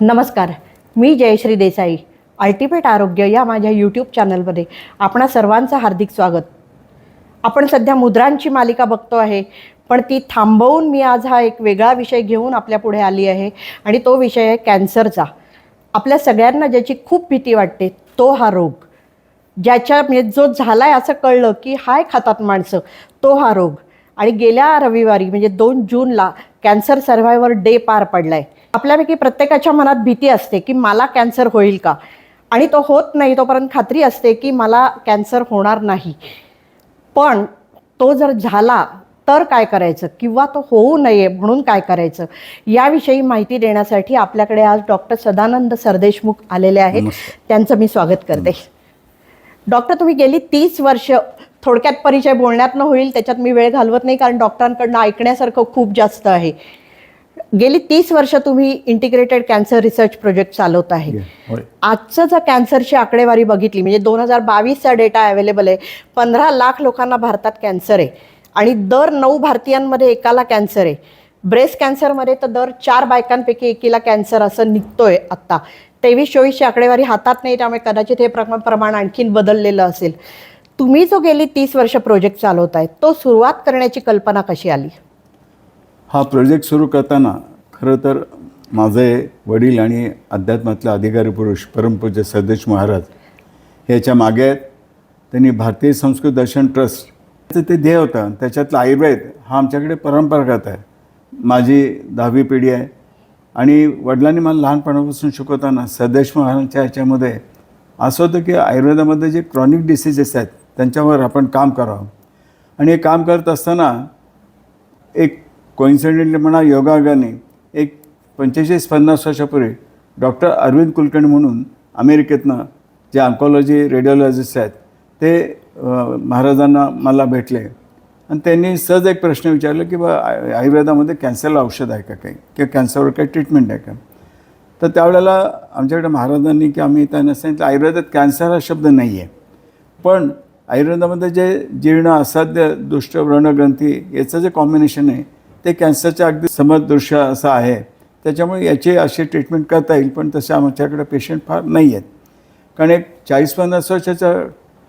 नमस्कार मी जयश्री देसाई अल्टिमेट आरोग्य या माझ्या यूट्यूब चॅनलमध्ये आपणा सर्वांचं हार्दिक स्वागत. आपण सध्या मुद्रांची मालिका बघतो आहे पण ती थांबवून मी आज हा एक वेगळा विषय घेऊन आपल्या पुढे आली आहे आणि तो विषय आहे कॅन्सरचा. आपल्या सगळ्यांना ज्याची खूप भीती वाटते तो हा रोग. ज्याच्या म्हणजे जो झाला आहे असं कळलं की हाय खातात माणसं तो हा रोग. आणि गेल्या रविवारी म्हणजे दोन जूनला कॅन्सर सर्व्हायवर डे पार पडला आहे आपल्यापैकी प्रत्येकाच्या मनात भीती असते की मला कॅन्सर होईल का? आणि तो होत नाही तोपर्यंत खात्री असते की मला कॅन्सर होणार नाही. पण तो जर झाला तर काय करायचं? किंवा तो होऊ नये म्हणून काय करायचं? याविषयी माहिती देण्यासाठी आपल्याकडे आज डॉक्टर सदानंद सरदेशमुख आलेले आहेत. त्यांचं मी स्वागत करते. डॉक्टर तुम्ही गेली तीस वर्ष थोडक्यात परिचय बोलण्यातनं होईल त्याच्यात मी वेळ घालवत नाही कारण डॉक्टरांकडनं ऐकण्यासारखं खूप जास्त आहे. गेली तीस वर्ष तुम्ही इंटिग्रेटेड कॅन्सर रिसर्च प्रोजेक्ट चालवत आहे. आजचं जर कॅन्सरची आकडेवारी बघितली म्हणजे दोन हजार बावीसचा डेटा अवेलेबल आहे पंधरा लाख लोकांना भारतात कॅन्सर आहे आणि दर नऊ भारतीयांमध्ये एकाला कॅन्सर आहे. ब्रेस्ट कॅन्सरमध्ये तर दर चार बायकांपैकी एकीला कॅन्सर असं निघतोय आत्ता. तेवीस चोवीसची आकडेवारी हातात नाही त्यामुळे कदाचित हे प्रमाण प्रमाण आणखीन बदललेलं असेल. तुम्ही जो गेली तीस वर्ष प्रोजेक्ट चालवताय तो सुरुवात करण्याची कल्पना कशी आली? हा प्रोजेक्ट सुरू करताना खरं तर माझे वडील आणि अध्यात्मातला अधिकारी पुरुष परमपूज्य सदेश महाराज ह्याच्या मागे आहेत त्यांनी भारतीय संस्कृत दर्शन ट्रस्ट ते ध्येय होतं. त्याच्यातलं आयुर्वेद हा आमच्याकडे परंपरागत आहे. माझी दहावी पिढी आहे. आणि वडिलांनी मला लहानपणापासून शिकवताना सदेश महाराजांच्या ह्याच्यामध्ये असं होतं की आयुर्वेदामध्ये जे क्रॉनिक डिसीजेस आहेत त्यांच्यावर आपण काम करावं. आणि हे काम करत असताना एक कोइन्सिडेंटली म्हणा योगायोगाने एक पंचेचाळीस पन्नास वर्षापूर्वी डॉक्टर अरविंद कुलकर्णी म्हणून अमेरिकेतनं जे ऑन्कॉलॉजी रेडिओलॉजिस्ट आहेत ते महाराजांना मला भेटले. आणि त्यांनी सहज एक प्रश्न विचारला की बा आयुर्वेदामध्ये कॅन्सरला औषध आहे का काही? किंवा कॅन्सरवर काही ट्रीटमेंट आहे का? तर त्यावेळेला आमच्याकडे महाराजांनी की आम्ही त्यांना सांगितलं आयुर्वेदात कॅन्सर हा शब्द नाही आहे पण आयुर्वेदामध्ये जे जीर्ण असाध्य दुष्ट व्रणग्रंथी याचं जे कॉम्बिनेशन आहे ते कॅन्सरच्या अगदी समदृश्य असं आहे. त्याच्यामुळे याची अशी ट्रीटमेंट करता येईल पण तसे आमच्याकडे पेशंट फार नाही आहेत कारण एक चाळीस पन्नास वर्षाच्या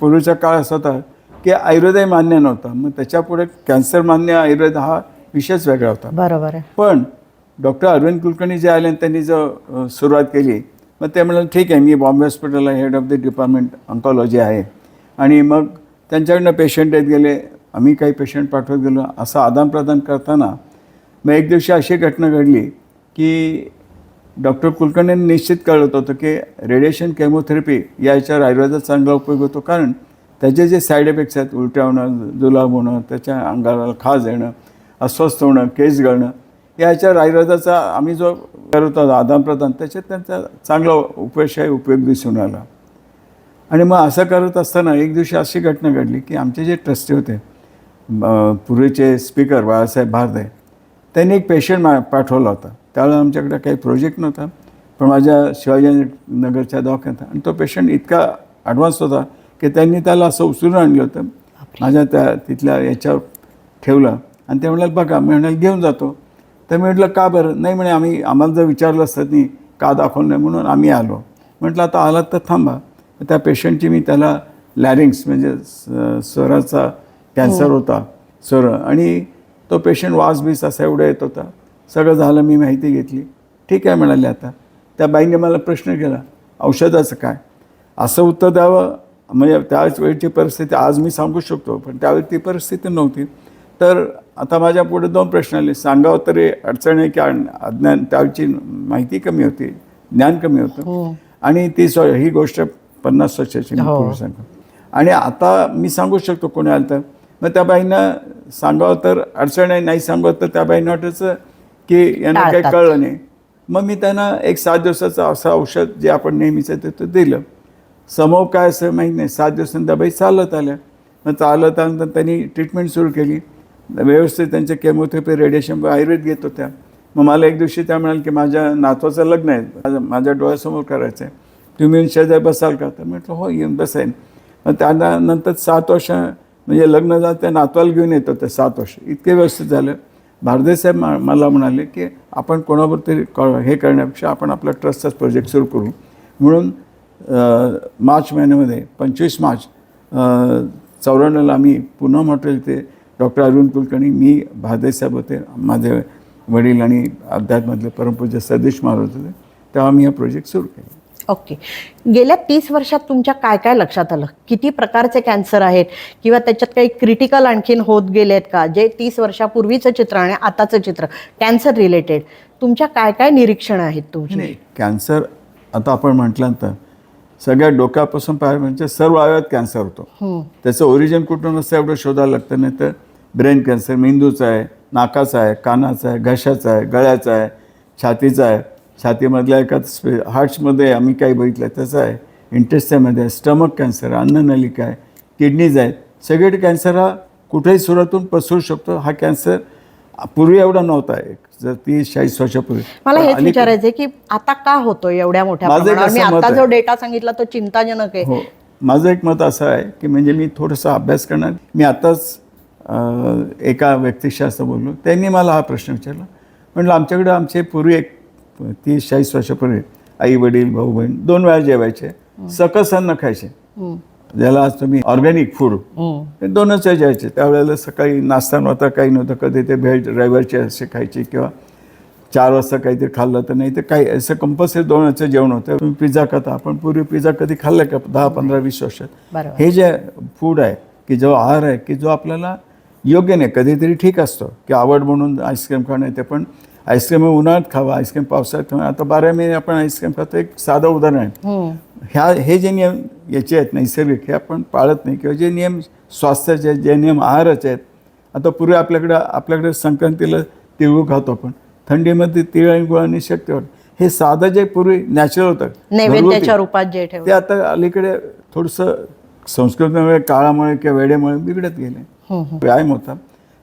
पूर्वीचा काळ असा होता की आयुर्वेदही मान्य नव्हतं. मग त्याच्यापुढे कॅन्सर मान्य आयुर्वेद हा विषयच वेगळा होता. बरोबर आहे. पण डॉक्टर अरविंद कुलकर्णी जे आले आणि त्यांनी जो अ, सुरुवात केली मग ते म्हणाले ठीक आहे मी बॉम्बे हॉस्पिटलला head of the department oncology आहे. आणि मग त्यांच्याकडनं पेशंट येत गेले. आम्ही काही पेशंट पाठवत गेलो. असं आदानप्रदान करताना मग एक दिवशी अशी घटना घडली की डॉक्टर कुलकर्णींनी निश्चित कळवत होतं की रेडिएशन केमोथेरपी या याच्यावर आयुर्वेदात चांगला उपयोग होतो. कारण त्याचे जे साईड इफेक्ट्स आहेत उलट्या होणं जुलाब होणं त्याच्या अंगाला खाज येणं अस्वस्थ होणं केस गळणं या याच्यावर आयुर्वेदाचा आम्ही जो करत होतो आदानप्रदान त्याच्यात त्यांचा चांगला उपयोगशाही उपयोग दिसून आला. आणि मग असं करत असताना एक दिवशी अशी घटना घडली की आमचे जे ट्रस्टी होते पूर्वीचे स्पीकर बाळासाहेब भारदे त्यांनी एक पेशंट मा पाठवला होता. त्यावेळेला आमच्याकडे काही प्रोजेक्ट नव्हता पण माझ्या शिवाजीनगरच्या दवाखान्यात आणि तो पेशंट इतका ॲडव्हान्स होता की त्यांनी त्याला असं उचलून आणलं होतं. माझ्या त्या तिथल्या याच्यावर ठेवलं. आणि ते म्हणाले बघा मी म्हणाल घेऊन जातो. तर मी म्हटलं का बरं? नाही म्हणे आम्ही आम्हाला जर विचारलं असतं नाही का दाखवलं नाही म्हणून आम्ही आलो. म्हटलं आता आलात तर थांबा. त्या पेशंटची मी त्याला लॅरिंग्स म्हणजे स्वराचा कॅन्सर होता स्वर आणि तो पेशंट वास बीस असा एवढा येत होता. सगळं झालं मी माहिती घेतली. ठीक आहे म्हणाले आता. त्या बाईने मला प्रश्न केला औषधाचं काय? असं उत्तर द्यावं? म्हणजे त्याच वेळची परिस्थिती आज मी सांगू शकतो पण त्यावेळी ती परिस्थिती नव्हती. तर आता माझ्या पुढे दोन प्रश्न आले. सांगावं तरी अडचण आहे की अज्ञ- अज्ञान त्याची माहिती कमी होती ज्ञान कमी होतं. आणि ती स्व ही गोष्ट पन्नास वर्षाची मी हो. सांगतो. आणि आता मी सांगू शकतो कोणी आलं तर. मग त्या बाईंना सांगावं तर अडचण आहे नाही सांगावं तर त्या बाईंना वाटायचं की यांना काही. कळलं नाही. मग मी त्यांना एक सात दिवसाचं असं औषध जे आपण नेहमीचं देतो दिलं. समोर काय असं माहीत नाही सात दिवसांनी त्या बाई चालत आल्या. मग चालत आल्यानंतर त्यांनी ट्रीटमेंट सुरू केली. व्यवस्थित त्यांचे केमोथेरपी रेडिएशन आयुर्वेद घेत होत्या. मग मला एक दिवशी त्या म्हणाल की माझ्या नातवाचं लग्न आहे माझ्या- डोळ्यासमोर करायचं आहे तुम्ही शेजारी बसाल का? तर म्हटलं हो येऊन बसाईन. मग त्यांना नंतर सात वर्ष म्हणजे लग्न झालं त्या नातवाला घेऊन येत होत्या सात वर्ष. इतके व्यवस्थित झालं. भारदेसाहेब मा- मला म्हणाले की आपण कोणावर तरी क- हे करण्यापेक्षा आपण आपला ट्रस्टचाच प्रोजेक्ट सुरू करू. म्हणून मार्च महिन्यामध्ये पंचवीस मार्च चौऱ्याण्णवला आम्ही पुन्हा हॉटेल ते डॉक्टर अरुण कुलकर्णी मी भारदेसाहेब होते माझे वडील आणि अध्यात्मधले परमपूज्य सदेश महाराज होते तेव्हा आम्ही हा प्रोजेक्ट सुरू केला. ओके गेल्या तीस वर्षात तुमच्या काय काय लक्षात आलं? किती प्रकारचे कॅन्सर आहेत? किंवा त्याच्यात काही क्रिटिकल आणखीन होत गेले आहेत का? जे तीस वर्षापूर्वीचं चित्र आणि आताचं चित्र कॅन्सर रिलेटेड तुमच्या काय काय निरीक्षण आहेत तुमची? कॅन्सर आता आपण म्हटल्यानंतर सगळ्या डोक्यापासून पाय म्हणजे सर्व अवयवात कॅन्सर होतो. त्याचं ओरिजिन कुठून असतं एवढं शोधायला लागतं नाही तर ब्रेन कॅन्सर मेंदूचा आहे नाकाचा आहे कानाचा आहे घशाचा आहे गळ्याचा आहे छातीचा आहे. छातीमधल्या एका स्पे हार्ट्समध्ये आम्ही काही बघितलं त्याचं आहे. इंटेस्टामध्ये आहे. स्टमक कॅन्सर अन्ननलिका आहे. किडनीज आहेत. सगळे कॅन्सर हा कुठेही सुरातून पसरू शकतो. हा कॅन्सर पूर्वी एवढा नव्हता. एक जर तीस चाळीस वर्षापूर्वी. मला हेच विचारायचंय की आता का होतोय एवढ्या मोठ्या मी आता जो. डेटा सांगितला तो चिंताजनक आहे. हो. माझं एक मत असं आहे की म्हणजे मी थोडंसं अभ्यास करणार. मी आताच एका व्यक्तीशी असं बोललो. त्यांनी मला हा प्रश्न विचारला. म्हटलं आमच्याकडे आमचे पूर्वी एक तीस चाळीस वर्षापूर्वी आई वडील भाऊ बहीण दोन वेळा जेवायचे. सकस अन्न खायचे. हम्म. ज्याला आज तुम्ही ऑर्गॅनिक फूड. ते दोनच जायचे त्यावेळेला सकाळी नाश्ता नव्हता काही नव्हतं कधी ते भेळ रविवारचे असे खायचे किंवा चार वाजता काहीतरी खाल्लं तर नाही तर काही असं कंपल्सरी दोन वेळचं जेवण होतं. तुम्ही पिझ्झा खाता आपण पूर्वी पिझ्झा कधी खाल्लं का? दहा पंधरा वीस वर्षात. हे जे फूड आहे की जो आहार आहे की जो आपल्याला योग्य नाही कधीतरी ठीक असतो. की आवड म्हणून आईस्क्रीम खाणं येते पण आईस्क्रीम उन्हाळ्यात खावा आईस्क्रीम पावसाळ्यात खावा. आता बारा महिने आपण आईस्क्रीम खातो एक साधं उदाहरण आहे. हम्म. ह्या हे जे नियम याचे आहेत नैसर्गिक हे आपण पाळत नाही. किंवा जे नियम स्वास्थ्याचे आहेत जे नियम आहाराचे आहेत आता पूर्वी आपल्याकडं आपल्याकडे संक्रांतीला तिळगुळ खातो आपण. थंडीमध्ये तिळ आणि गुळांनी वाटते हे साधं जे पूर्वी नॅचरल होतं नैवेद्याच्या रूपात जे ते आता अलीकडे थोडंसं संस्कृतीमुळे काळामुळे किंवा वेळेमुळे बिघडत गेले. व्यायाम होता.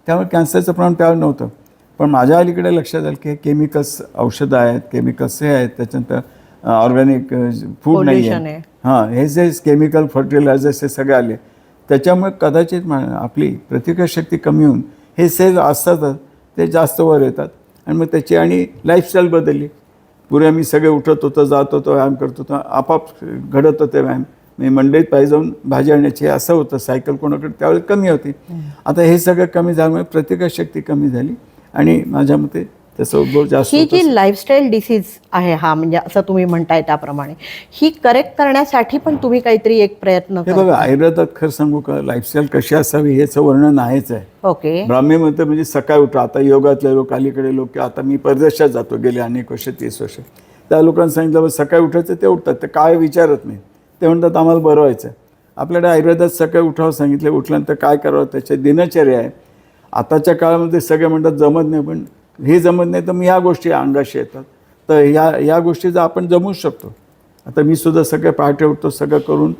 त्यामुळे कॅन्सरचं प्रमाण त्यावेळी नव्हतं. पण माझ्या अलीकडे लक्षात आलं की केमिकल्स औषधं आहेत केमिकल्स हे आहेत त्याच्यानंतर ऑर्गॅनिक फूड नाही आहे. हां हे जे केमिकल फर्टिलायझर्स हे सगळे आले. त्याच्यामुळे कदाचित आपली प्रतिकारशक्ती कमी होऊन हे सेल असतातच ते जास्त वर येतात. आणि मग त्याची आणि लाईफस्टाईल बदलली. पूर्वी आम्ही सगळे उठत होतो जात होतो व्यायाम करत होतो. आपाप घडत होते व्यायाम. मी मंडईत पाहिजे जाऊन भाजी आणण्याची असं होतं. सायकल कोणाकडे त्यावेळी कमी होती. आता हे सगळं कमी झाल्यामुळे प्रतिकारशक्ती कमी झाली. आणि माझ्या मते त्याचा उद्भव जास्त ही जी लाईफस्टाईल डिसीज आहे हा म्हणजे असं तुम्ही म्हणताय त्याप्रमाणे ही करेक्ट करण्यासाठी पण तुम्ही काहीतरी एक प्रयत्न करा बघा आयुर्वेदात खरं सांगू का लाईफस्टाईल कशी असावी याचं वर्णन आहेच आहे. ओके. ब्राह्मी म्हणतं म्हणजे सकाळी उठा आता योगातले लोक अलीकडे लोक की आता मी परदेशात जातो गेले अनेक वर्ष तीस वर्ष. त्या लोकांना सांगितलं सकाळी उठायचं ते उठतात ते काय विचारत नाही ते म्हणतात आम्हाला बरं व्हायचं. आपल्याकडे आयुर्वेदात सकाळी उठावं सांगितलं उठल्यानंतर काय करावं त्याच्या दिनचर्या आहे. आताच्या काळामध्ये सगळे म्हणतात जमत नाही. पण हे जमत नाही तर मी ह्या गोष्टी अंगाशी येतात. तर ह्या ह्या गोष्टी जर आपण जमूच शकतो आता मी सुद्धा सगळं पहाटे उठतो सगळं करून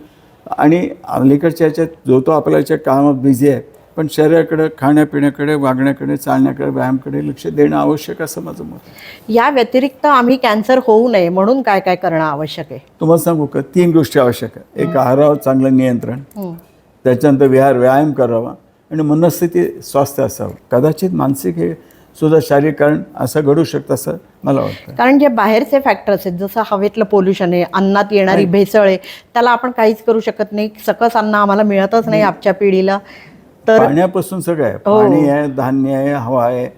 आणि अलीकडच्या ह्याच्यात जो तो आपल्या याच्या कामात बिझी आहे पण शरीराकडे खाण्यापिण्याकडे वागण्याकडे चालण्याकडे व्यायामकडे लक्ष देणं आवश्यक असं माझं मत. या व्यतिरिक्त आम्ही कॅन्सर होऊ नये म्हणून काय काय करणं आवश्यक आहे? तुम्हाला सांगू का? तीन गोष्टी आवश्यक आहे. एक आहारावर चांगलं नियंत्रण. त्याच्यानंतर विहार व्यायाम करावा. आणि मनस्थिती स्वास्थ्य असावं. कदाचित मानसिक हे सुद्धा शारीरिक कारण असं घडू शकतं असं मला वाटतं. कारण जे बाहेरचे फॅक्टर्स आहेत जसं हवेतलं पोल्युशन आहे अन्नात येणारी भेसळ आहे त्याला आपण काहीच करू शकत नाही. सकस अन्न आम्हाला मिळतच नाही आजच्या पिढीला. तर पाण्यापासून सगळं आहे. हो. पाणी आहे धान्य आहे हवा आहे.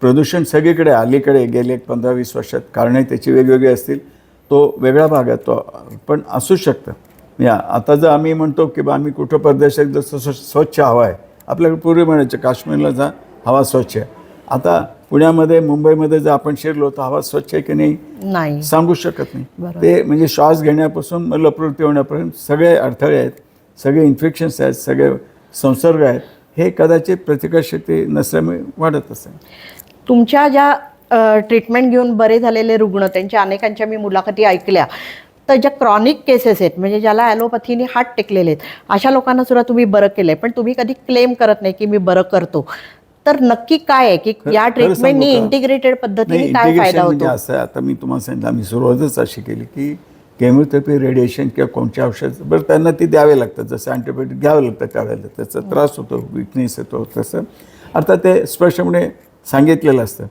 प्रदूषण सगळीकडे. अलीकडे गेले एक पंधरा वीस वर्षात. कारणे त्याची वेगवेगळी असतील. तो वेगळा भाग आहे. तो पण असू शकतं. या आता जर आम्ही म्हणतो की बा आम्ही कुठं परदेशात जसं स्व- स्वच्छ हवा आहे आपल्याकडे पूर्वी म्हणायचं काश्मीरला जा हवा स्वच्छ आहे. आता पुण्यामध्ये मुंबईमध्ये जर आपण शिरलो तर हवा स्वच्छ आहे की नाही? नाही. सांगू शकत नाही. ते म्हणजे श्वास घेण्यापासून मलप्रवृत्ती होण्यापर्यंत सगळे अडथळे आहेत सगळे इन्फेक्शन्स आहेत सगळे संसर्ग आहेत. हे कदाचित प्रतिकारशक्ती नसल्यामुळे वाढत असेल. तुमच्या ज्या ट्रीटमेंट घेऊन बरे झालेले रुग्ण त्यांच्या अनेकांच्या मी मुलाखती ऐकल्या. तर ज्या क्रॉनिक केसेस आहेत म्हणजे ज्याला ॲलोपॅथीने हात टेकलेले आहेत अशा लोकांना सुद्धा तुम्ही बरं केलंय. पण तुम्ही कधी क्लेम करत नाही की मी बरं करतो. तर नक्की काय आहे की या ट्रीटमेंटनी? इंटिग्रेटेड पद्धतीने काय फायदा म्हणजे होतो? असं आता मी तुम्हाला सांगितलं आम्ही सुरुवातच अशी केली की केमोथेरपी रेडिएशन किंवा कोणत्या औषध बरं त्यांना ते द्यावे लागतात. जसं अँटीबायोटिक घ्यावं लागतं त्यावेळेला त्याचा त्रास होतो विकनेस येतो तसं. अर्थात ते स्पष्टपणे सांगितलेलं असतं.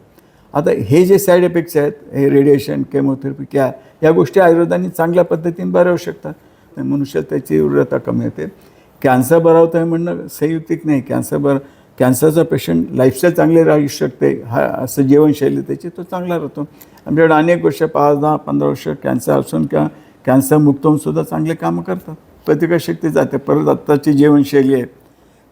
आता हे जे साईड इफेक्ट्स आहेत हे रेडिएशन केमोथेरपी क्या या गोष्टी आयुर्वेदाने चांगल्या पद्धतीने बरवू शकतात. मनुष्यात त्याची तीव्रता कमी होते. कॅन्सर बरा होतं म्हणणं संयुक्तिक नाही. कॅन्सर बरं कॅन्सरचा पेशंट लाईफस्टाईल चांगले राहू शकते. हा असं जीवनशैली त्याची तो चांगला राहतो. आमच्याकडे अनेक वर्ष पाच दहा पंधरा वर्ष कॅन्सर असून किंवा कॅन्सर मुक्त होऊन सुद्धा चांगले कामं करतात. प्रतिकारशक्ती जाते. परत आत्ताची जीवनशैली आहे.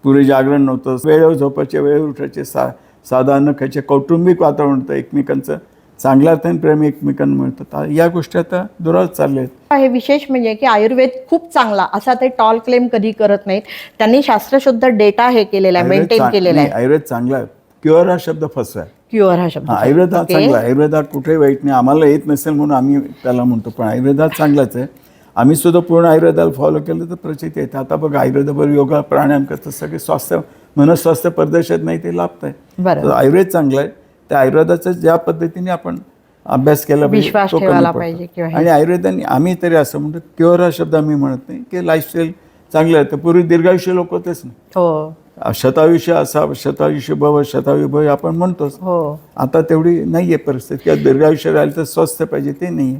पूर्वी जागरण नव्हतं. वेळेवर झोपायचे वेळेवर उठायचे सा साधा न खायचे कौटुंबिक वातावरण होतं एकमेकांचं चांगल्या अर्थाने प्रेम एकमेकांना मिळतं ता- या गोष्टी आता दुरावत चालल्या आहेत. हे विशेष म्हणजे की आयुर्वेद खूप चांगला असा ते टॉल क्लेम कधी करत नाहीत. त्यांनी शास्त्रशुद्ध डेटा हे केलेला आहे मेंटेन केलेला आहे. आयुर्वेद चांगला आहे. क्युअर हा शब्द फसवा. आहे क्युअर हा शब्द आयुर्वेद हा. चांगला आयुर्वेद हा कुठेही वाईट नाही. आम्हाला येत नसेल म्हणून आम्ही त्याला म्हणतो पण आयुर्वेद हा चांगलाच आहे. आम्ही सुद्धा पूर्ण आयुर्वेदाला फॉलो केलं तर प्रचिती येते. आता बघा आयुर्वेदावर योगा प्राणायाम करतात सगळे स्वास्थ्य मनस्वास्थ्य प्रदर्शत नाही ते लाभत आहे आयुर्वेद चांगलं आहे. त्या आयुर्वेदाचा ज्या पद्धतीने आपण अभ्यास केला पाहिजे. आणि आयुर्वेदाने आम्ही तरी असं म्हणतो क्युअर हा शब्द आम्ही म्हणत नाही की लाईफस्टाईल चांगलं आहे. तर पूर्वी दीर्घायुष्य लोक होतेच ना. हो. शतायुष्य असा शतायुष्य भव शतायु भव आपण म्हणतोच. हो. आता तेवढी नाही आहे परिस्थिती. किंवा दीर्घायुष्य राहिलं तर स्वस्थ पाहिजे ते नाही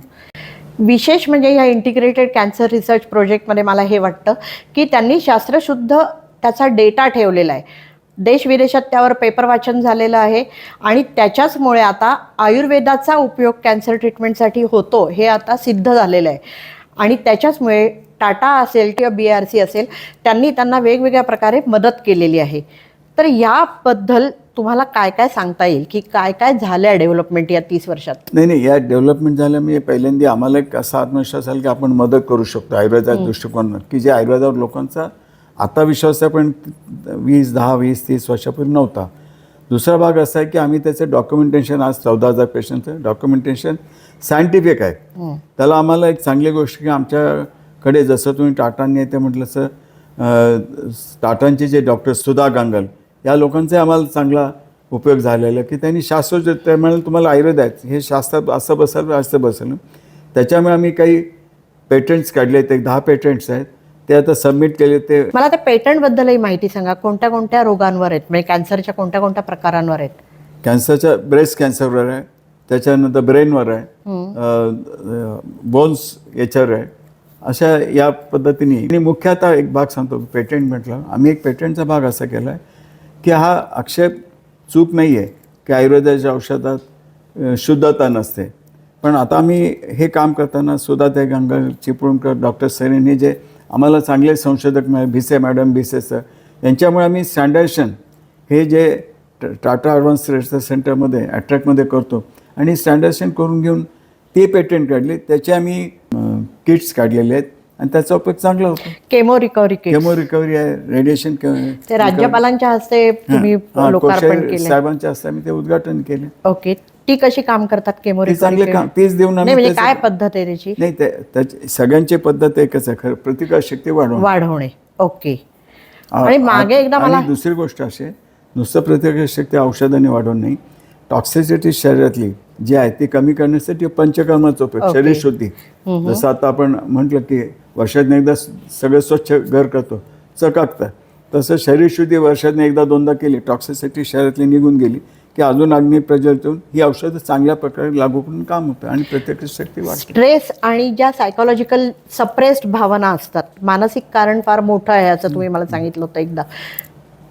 विशेष म्हणजे या इंटिग्रेटेड कॅन्सर रिसर्च प्रोजेक्टमध्ये मला हे वाटतं की त्यांनी शास्त्रशुद्ध त्याचा डेटा ठेवलेला आहे. देश विदेशात त्यावर पेपर वाचन झालेलं आहे आणि त्याच्याचमुळे आता आयुर्वेदाचा उपयोग कॅन्सर ट्रीटमेंटसाठी होतो हे आता सिद्ध झालेलं आहे. आणि त्याच्याचमुळे टाटा असेल किंवा बी आर सी असेल त्यांनी त्यांना वेगवेगळ्या प्रकारे मदत केलेली आहे. तर याबद्दल तुम्हाला काय काय सांगता येईल? की काय काय झालं आहे डेव्हलपमेंट या तीस वर्षात? नाही नाही या डेव्हलपमेंट झाल्या म्हणजे पहिल्यांदा आम्हाला एक असा आत्मविश्वास आला की आपण मदत करू शकतो आयुर्वेदाच्या दृष्टिकोनात की जे आयुर्वेदावर लोकांचा आता विश्वास आहे पण वीस दहा वीस तीस वर्षापूर्वी नव्हता. दुसरा भाग असा आहे की आम्ही त्याचं डॉक्युमेंटेशन आज चौदा हजार पेशंटचं डॉक्युमेंटेशन सायंटिफिक आहे. त्याला आम्हाला एक चांगली गोष्ट की आमच्याकडे जसं तुम्ही टाटांनी ते म्हटलं अं, टाटांचे जे डॉक्टर सुधा गांगल या लोकांचा आम्हाला चांगला उपयोग झालेला की त्यांनी शास्त्र ते म्हणाले तुम्हाला आयुर्वेद आहे हे शास्त्रात असं बसेल असं बसेल. त्याच्यामुळे आम्ही काही पेटंट्स काढले आहेत एक दहा पेटंट्स आहेत. ते आता सबमिट केले ते मला त्या पेटंट बद्दलही माहिती सांगा. कोणत्या कोणत्या रोगांवर आहेत? म्हणजे कॅन्सरच्या कोणत्या कोणत्या प्रकारांवर आहेत? कॅन्सरच्या ब्रेस्ट कॅन्सरवर आहे. त्याच्यानंतर ब्रेनवर आहे. बोन्स याच्यावर आहे. अशा या पद्धतीने. आणि मुख्यतः एक भाग सांगतो. पेटंट म्हटलं. आम्ही एक पेटंटचा भाग असा केला आहे की हा आक्षेप चूक नाही आहे की आयुर्वेदाच्या औषधात अ, शुद्धता नसते. पण आता आम्ही हे काम करताना सुद्धा ते गंगा चिपळूणकर डॉक्टर सरीन हे जे आम्हाला चांगले संशोधक मिळाले भिसे मॅडम भिसे सर. यांच्यामुळे आम्ही स्टँडर्डेशन हे जे टाटा ॲडव्हान्स रिसर्च सेंटरमध्ये ॲट्रॅकमध्ये करतो. आणि स्टँडर्डेशन करून घेऊन ते पेटंट काढले. त्याचे आम्ही किट्स काढलेले आहेत. आणि त्याचा उपयोग चांगला होतो. केमो रिकव्हरी केमो रिकव्हरी आहे रेडिएशन राज्यपालांच्या हस्ते साहेबांच्या हस्ते आम्ही ते उद्घाटन केले. ओके ती कशी काम करतात केमो चांगले काम तेच देऊन आम्ही म्हणजे त्याचं- काय पद्धत आहे त्याची? नाही त्याची सगळ्यांची पद्धत एकच आहे खरं प्रतिकारशक्ती वाढवणं. वाढवणे. ओके. आणि मागे एकदा मला- आणि दुसरी गोष्ट अशी आहे, नुसतं प्रतिकारशक्ती औषधाने वाढवून नाही. टॉक्सिसिटी शरीरातली जी आहे ती कमी करण्यासाठी पंचकर्माचा उपयोग. शरीर शुद्धी. जसं आता आपण म्हटलं की वर्षातनं एकदा स- सगळं स्वच्छ घर करतो चकाकतं. तसं शरीर शुद्धी वर्षातनं एकदा दोनदा केली टॉक्सिसिटी शरीरातली निघून गेली की अजून अग्नी प्रज्वलितून ही औषधं चांगल्या प्रकारे लागू करून काम होतं आणि प्रतिकारशक्ती वाढते. स्ट्रेस आणि ज्या सायकोलॉजिकल सप्रेस्ड भावना असतात मानसिक कारण फार मोठं आहे असं तुम्ही मला सांगितलं होतं एकदा.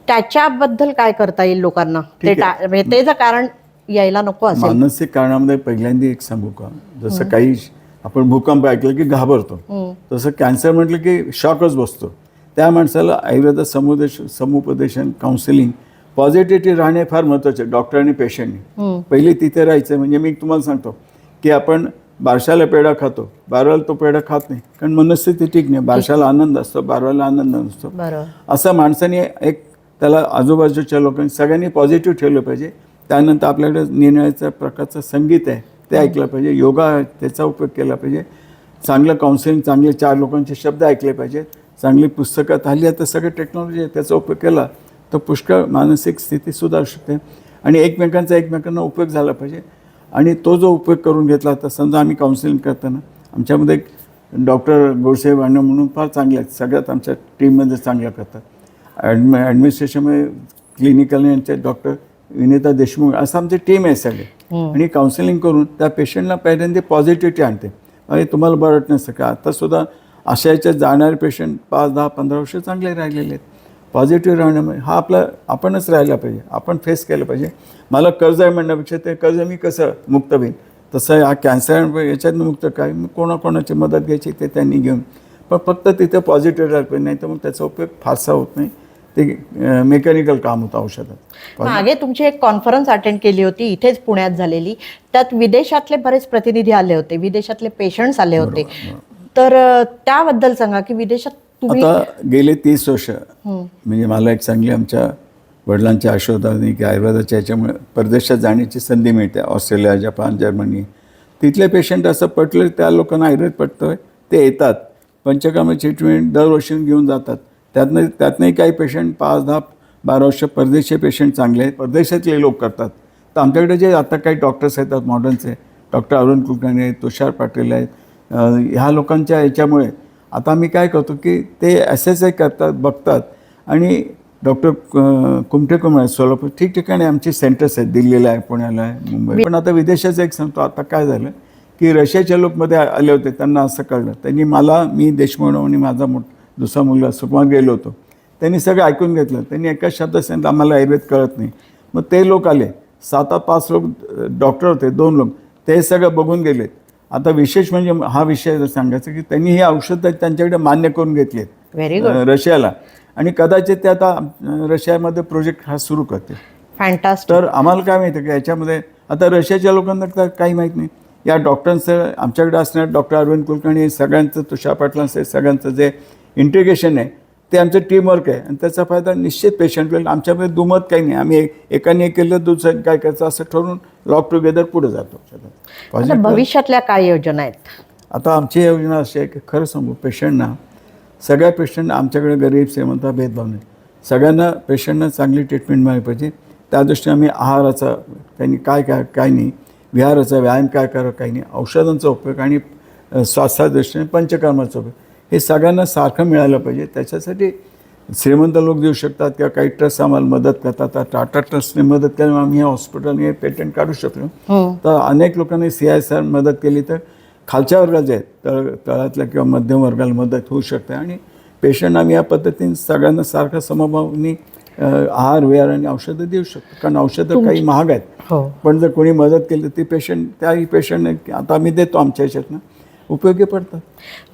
त्याच्याबद्दल काय करता येईल लोकांना? ते टा- म्हणजे ते जर कारण यायला नको असेल. मानसिक कारणामध्ये पहिल्यांदा एक सांगू का? जसं काही आपण भूकंप ऐकलं की घाबरतो. तसं कॅन्सर म्हटलं की शॉकच बसतो. त्या माणसाला आयुर्वेदात समुदेश समुपदेशन काउन्सिलिंग पॉझिटिव्हिटी राहणे फार महत्त्वाचे आहे, डॉक्टर आणि पेशंटने. पहिले तिथे राहायचं म्हणजे मी तुम्हाला सांगतो की आपण बारशाला पेढा खातो बारवाला तो पेढा खात नाही कारण मनस्थिती ठीक नाही बारशाला आनंद असतो बारवाला आनंद नसतो. असं माणसाने एक त्याला आजूबाजूच्या लोकांनी सगळ्यांनी पॉझिटिव्ह ठेवलं पाहिजे. त्यानंतर आपल्याकडे निर्णयाच्या प्रकारचं संगीत आहे ते ऐकलं पाहिजे. योगा त्याचा उपयोग केला पाहिजे. चांगलं काउन्सिलिंग चांगले चार लोकांचे शब्द ऐकले पाहिजेत. चांगली पुस्तकात हल्ली आता सगळं टेक्नॉलॉजी आहे त्याचा उपयोग केला. तर पुष्कळ मानसिक स्थिती सुधारू शकते. आणि एकमेकांचा एकमेकांना उपयोग झाला पाहिजे. आणि तो जो उपयोग करून घेतला तर समजा आम्ही काउन्सिलिंग करताना आमच्यामध्ये एक डॉक्टर गोडसे वाणं म्हणून फार चांगले आहेत. सगळ्यात आमच्या टीममध्ये चांगल्या करतात. ॲडमि ॲडमिनिस्ट्रेशनमध्ये क्लिनिकल यांचे डॉक्टर विनिता देशमुख असं आमची टीम आहे सगळे. आणि काउन्सिलिंग करून त्या पेशंटला पहिल्यांदा पॉझिटिव्हिटी आणते. आणि तुम्हाला बरं नसतं का? आता सुद्धा अशा याच्यात जाणारे पेशंट पाच दहा पंधरा वर्ष चांगले राहिलेले आहेत. पॉझिटिव्ह राहण्यामुळे हा आपला आपणच राहायला पाहिजे आपण फेस केलं पाहिजे. मला कर्ज आहे म्हणण्यापेक्षा ते कर्ज मी कसं मुक्त होईल तसं हा कॅन्सर याच्यातनं मुक्त काय? मग कोणाकोणाची मदत घ्यायची ते त्यांनी घेऊन. पण फक्त तिथं पॉझिटिव्ह राहिलं पाहिजे नाही तर मग त्याचा उपयोग फारसा होत नाही. ते मेकॅनिकल काम होतं औषधात. मागे तुमची एक कॉन्फरन्स अटेंड केली होती इथेच पुण्यात झालेली. त्यात विदेशातले बरेच प्रतिनिधी आले होते विदेशातले पेशंट्स आले होते. तर त्याबद्दल सांगा की विदेशात आता गेले तीस वर्ष. म्हणजे मला एक चांगली आमच्या वडिलांच्या आशोधाने की आयुर्वेदाच्या याच्यामुळे परदेशात जाण्याची संधी मिळते. Australia Japan Germany. तिथले पेशंट असं पटलं त्या लोकांना आयुर्वेद पटतोय. ते येतात. पंचकामाची ट्रीटमेंट दरवर्षी घेऊन जातात. त्यातनं त्यातनंही काही पेशंट पाच दहा बारा वर्ष परदेशी पेशंट चांगले आहेत. परदेशातले लोक करतात. तर आमच्याकडे जे आता काही डॉक्टर्स येतात मॉडर्नचे डॉक्टर अरुण कुलकर्णी आहेत तुषार पाटील आहेत. ह्या लोकांच्या याच्यामुळे आता मी काय करतो की ते एस एस आय करतात बघतात. आणि डॉक्टर कुमठे कुमार सोलापूर ठिकठिकाणी आमची सेंटर्स आहेत. दिल्लीला आहे पुण्याला आहे मुंबई पण आता विदेशाचं एक सांगतो. आता काय झालं की रशियाच्या लोकमध्ये आले होते. त्यांना असं कळलं. त्यांनी मला मी देशमुख आणि माझा मोठ दुसरा मुलगा सुकुमार गेलो होतो. त्यांनी सगळं ऐकून घेतलं. त्यांनी एका शब्दात सांगितलं आम्हाला आयुर्वेद कळत नाही. मग ते लोक आले. सात आठ पाच लोक डॉक्टर होते. दोन लोक. ते सगळं बघून गेलेत आता विशेष म्हणजे हा विषय जर सांगायचा की त्यांनी ही औषधं त्यांच्याकडे मान्य करून घेतली व्हेरी गुड रशियाला. आणि कदाचित ते आता रशियामध्ये प्रोजेक्ट हा सुरू करते फॅन्टास्टिक तर आम्हाला काय माहिती की? याच्यामध्ये आता रशियाच्या लोकांना तर काही माहीत नाही. या डॉक्टरांचं आमच्याकडे असणार डॉक्टर अरविंद कुलकर्णी सगळ्यांचं तुषार पाटलांचं सगळ्यांचं जे इंटिग्रेशन आहे ते आमचं टीमवर्क आहे. आणि त्याचा फायदा निश्चित पेशंट होईल. आमच्यामध्ये दुमत काही नाही. आम्ही एक- एकाने एक केलं दुसरं काय करायचं असं ठरवून लॉक टुगेदर पुढे जातो. भविष्यातल्या काय योजना आहेत? आता आमची योजना अशी आहे की खरं सांगू पेशंटना सगळ्या पेशंट आमच्याकडे गरीब श्रीमंत भेदभाव नाही. सगळ्यांना पेशंटना चांगली ट्रीटमेंट मिळाली पाहिजे. त्या दृष्टीने आम्ही आहाराचा त्यांनी काय काय काय नाही विहाराचा व्यायाम काय करा काही नाही. औषधांचा उपयोग आणि स्वास्थ्या दृष्टीने पंचकर्माचा उपयोग. हे सगळ्यांना सारखं मिळालं पाहिजे. त्याच्यासाठी श्रीमंत लोक देऊ शकतात किंवा काही ट्रस्ट आम्हाला मदत करतात. टाटा ट्रस्टने मदत केल्यामुळे आम्ही या हॉस्पिटलने पेटंट काढू शकलो. तर अनेक लोकांनी सी आय आर मदत केली तर खालच्या वर्गाचे आहेत तळ तळातल्या किंवा मध्यम वर्गाला मदत होऊ शकते. आणि पेशंट आम्ही या पद्धतीने सगळ्यांना सारखं समभावनी आहार विहार आणि औषधं देऊ शकतो. कारण औषधं काही महाग आहेत. हो. पण जर कोणी मदत केली तर ती पेशंट त्याही पेशंट आता आम्ही देतो आमच्या ह्याच्यातनं उपयोगी पडतात.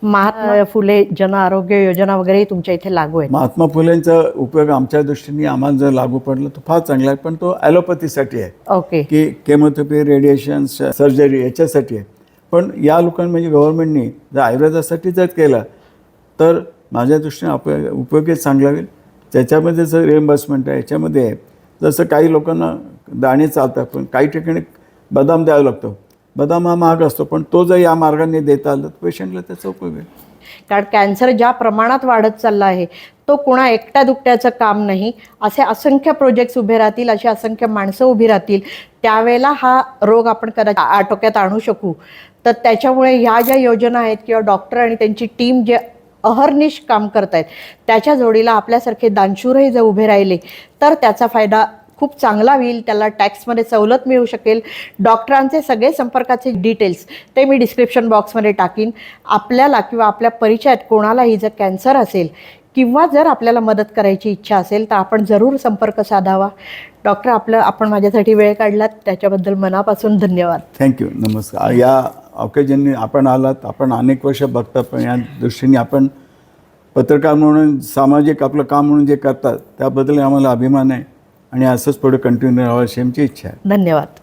महात्मा फुले जन आरोग्य योजना वगैरे तुमच्या इथे लागू आहेत. महात्मा फुलेंचा उपयोग आमच्या दृष्टीने आम्हाला जर लागू पडला तो फार चांगला आहे पण तो ॲलोपॅथीसाठी आहे. ओके. की केमोथेरपी रेडिएशन सर्जरी याच्यासाठी आहे. पण या लोकांनी म्हणजे गव्हर्नमेंटनी जर आयुर्वेदासाठी जर केलं तर माझ्या दृष्टीने उप उपयोगी चांगला होईल. त्याच्यामध्ये जर रिएम्बर्समेंट आहे याच्यामध्ये आहे. जसं काही लोकांना दाणे चालतात पण काही ठिकाणी बदाम द्यावा लागतो. बदाम हा महाग असतो पण तो जर या मार्गाने देता आलं तर पेशंटला त्याचा उपयोग आहे. कारण कॅन्सर ज्या प्रमाणात वाढत चालला आहे तो कुणा एकट्या दुकट्याचं काम नाही असे असंख्य प्रोजेक्ट्स उभे राहतील अशी असंख्य माणसं उभी राहतील त्यावेळेला हा रोग आपण कदाचित आटोक्यात आणू शकू. तर त्याच्यामुळे ह्या ज्या योजना आहेत किंवा डॉक्टर आणि त्यांची टीम जे अहर्निश काम करत आहेत त्याच्या जोडीला आपल्यासारखे दानशूरही जर उभे राहिले तर त्याचा फायदा खूप चांगला होईल त्याला टॅक्समध्ये सवलत मिळू शकेल. डॉक्टरांचे सगळे संपर्काचे डिटेल्स ते मी डिस्क्रिप्शन बॉक्समध्ये टाकीन. आपल्याला किंवा आपल्या परिचयात कोणालाही जर कॅन्सर असेल किंवा जर आपल्याला मदत करायची इच्छा असेल तर आपण जरूर संपर्क साधावा. डॉक्टर आपलं आपण माझ्यासाठी वेळ काढलात. त्याच्याबद्दल मनापासून धन्यवाद. थँक्यू नमस्कार. या ऑकेजनने आपण आलात. आपण अनेक वर्ष बघता पण या दृष्टीने आपण पत्रकार म्हणून सामाजिक आपलं काम म्हणून जे करतात त्याबद्दल आम्हाला अभिमान आहे. आणि असंच पुढे कंटिन्यू राहावं अशी आमची इच्छा आहे. धन्यवाद.